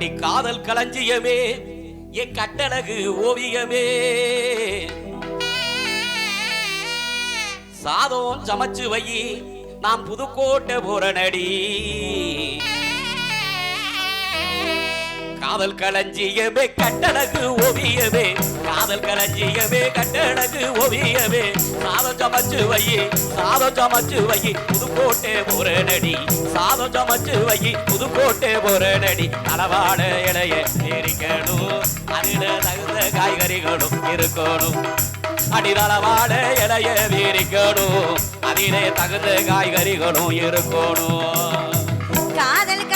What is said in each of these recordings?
அடி காதல் களஞ்சியமே என் கட்டழகு ஓவியமே. சாதம் சமைச்சு வை நான் புதுக்கோட்டை புறநடி காதல் களஞ்சியமே கட்டழகு ஓவியமே. காதல் களஞ்சியமே கட்டழகு ஓவியமே. சாதம் சமைச்சு வை சாதம் சமைச்சு வை புதுக்கோட்டை போறனடி. சாதம் சமைச்சு வை புதுக்கோட்டை போறனடி. தளவாட இலைய எரிக்கணும். அதில் தகுந்த காய்கறிகளும் இருக்கணும். அடிதளவாட இலைய வீரிக்கணும் அதிலே தகுந்த காய்கறிகளும் இருக்கணும். காதல்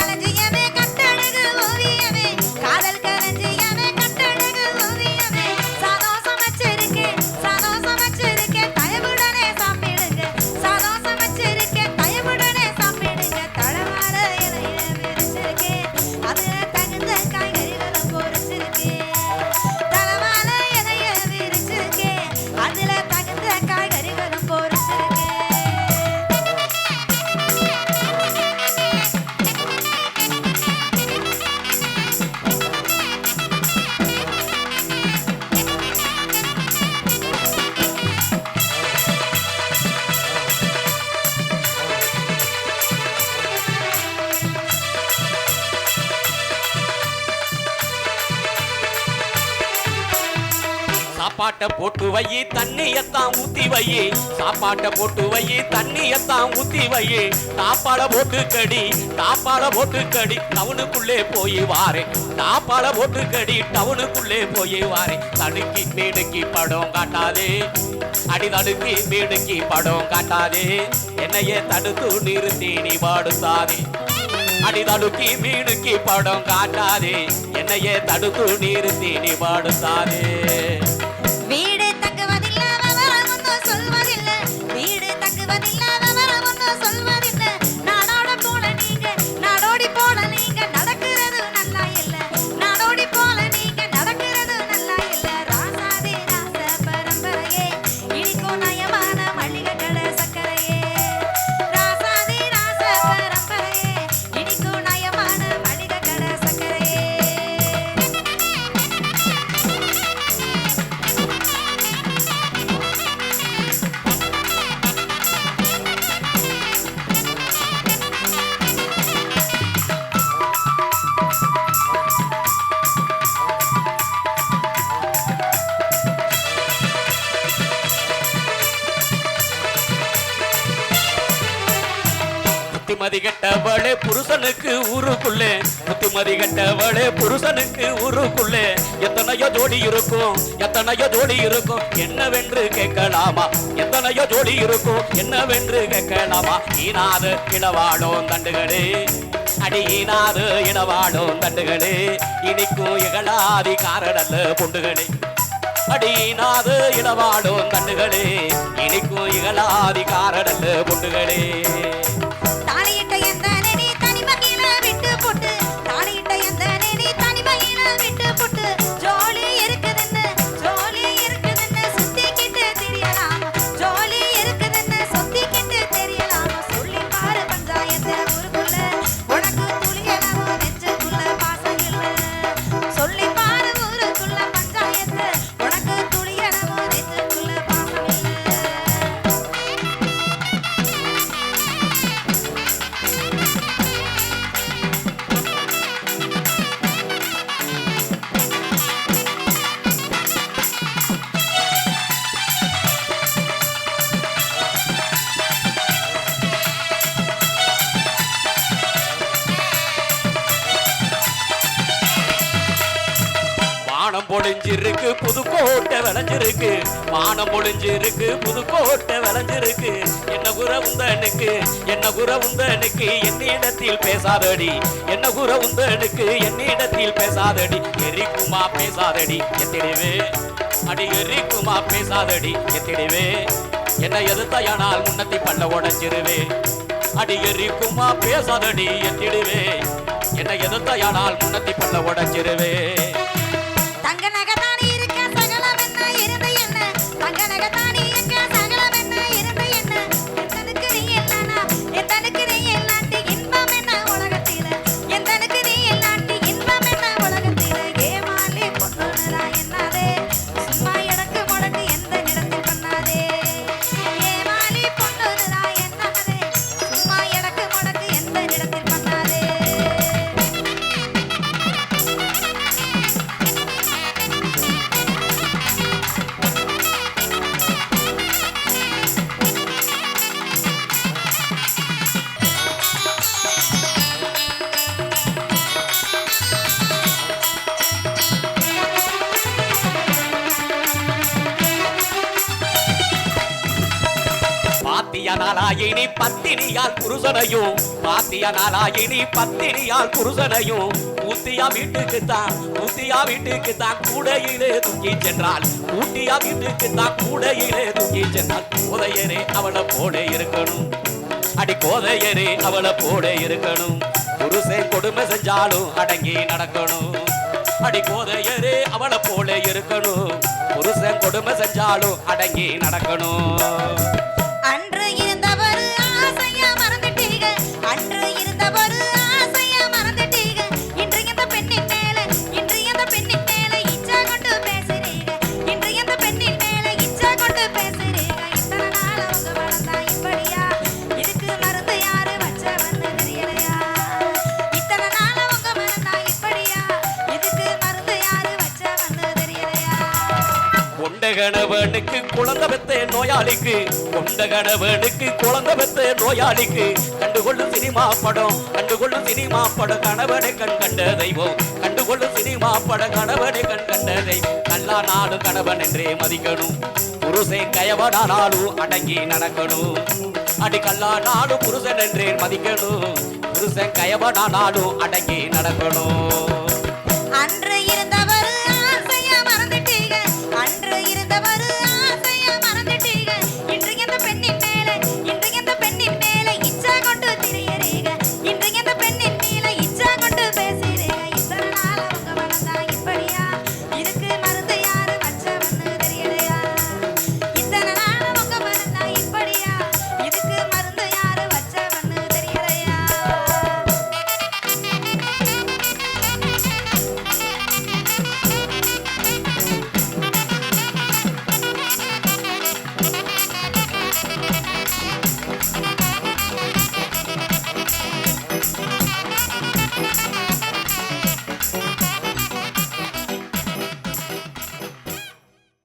சாப்பாட்ட போட்டு வை தண்ணியத்தான் ஊத்தி வை. சாப்பாட்டை போட்டு வை தண்ணியத்தான் ஊத்தி வை. தாப்பால போட்டு கடி தாப்பால போட்டு கடி டவுனுக்குள்ளே போய் வாரே. தாப்பால போட்டு கடி டவுனுக்குள்ளே போய் வாரே. தடுக்கி மீனுக்கி படம் காட்டாதே. அடி தடுக்கி மீனுக்கி படம் காட்டாதே. என்னையே தடுத்து நிறுத்தி நீ பாடுத்தாதே அடி தடுக்கி மீனுக்கி படம் காட்டாதே. என்னையே தடுத்து நிறுத்தி நீ பாடுத்தாதே புத்திமதி கட்டவளே புருஷனுக்கு ஊருக்குள்ளே. புத்திமதி கட்டவளே புருஷனுக்கு ஊருக்குள்ளே. எத்தனையோ ஜோடி இருக்கும் எத்தனையோ ஜோடி இருக்கும். என்னவென்று கேட்கலாமா? எத்தனையோ ஜோடி இருக்கும் என்னவென்று கேட்கலாமா? ஈனாது இளவாடும் தண்டுகளே. அடியினாது இளவாடும் தண்டுகளே. இனிக்கும் இகழாதி காரடல்ல பொண்டுகளே. அடியினாது இளவாடும் தண்டுகளே. இனிக்கும் இகழாதி காரடல்ல பொண்டுகளே. வானம் புதுக்கோட்டை விளைஞ்சிருக்கு. வானம் பொழிஞ்சிருக்கு புதுக்கோட்டை விளைஞ்சிருக்கு. என்ன குற உந்தனுக்கு என்ன குற உந்தனுக்கு என்னிடத்தில் பேசாதடி. என்ன குற உந்தனுக்கு என்னிடத்தில் பேசாதடி. எரிக்குமா பேசாதடி. எத்திடுவே அடி எரிக்குமா பேசாதடி. எத்திடுவே என்ன எதிர்த்தாயானால் முன்னத்தி பண்ண உடஞ்சிருவே. அடி எரிக்குமா பேசாதடி. எத்திடுவே என்ன எதிர்த்தாயானால் முன்னத்தி பண்ண உடஞ்சிருவே. பாத்தியனாலாயினி பத்தினியால் புருஷனையும் பாத்தியனாலாயினி பத்தினியால் புருஷனையும் ஊத்தியா வீட்டுக்கு தான் ஊத்தியா வீட்டுக்கு தான் கூடையிலே தூக்கி சென்றால் ஊட்டியா வீட்டுக்கு தான் கூடையிலே தூக்கி சென்றால் கோதையரே அவளை போட இருக்கணும். அடி கோதையரே அவளை போட இருக்கணும். புருஷை கொடுமை செஞ்சாலும் அடங்கி நடக்கணும். அடி கோதையரே அவளை போல இருக்கணும். புருஷன் கொடுமை செஞ்சாலும் அடங்கி நடக்கணும். கணவனுக்கு குழந்தை பெத்த நோயாளிக்கு கொண்ட கணவனுக்கு குழந்தை பெத்த நோயாளிக்கு. கண்டுகொள்ளும் சினிமா படம் கண்டுகொள்ளும் சினிமா படம் கணவனை கண் கண்ட தெய்வம். கண்டுகொள்ளும் சினிமா படம் கணவனை கண் கண்ட தெய்வம். நல்லா நாடு கணவன் என்றே மதிக்கணும். புருஷன் கயவனானாலும் அடங்கி நடக்கணும். அடி கல்லா நாடு புருஷன் என்றே மதிக்கணும். புருஷன் கயவனானாலும் அடங்கி நடக்கணும். அன்று இருந்த varım.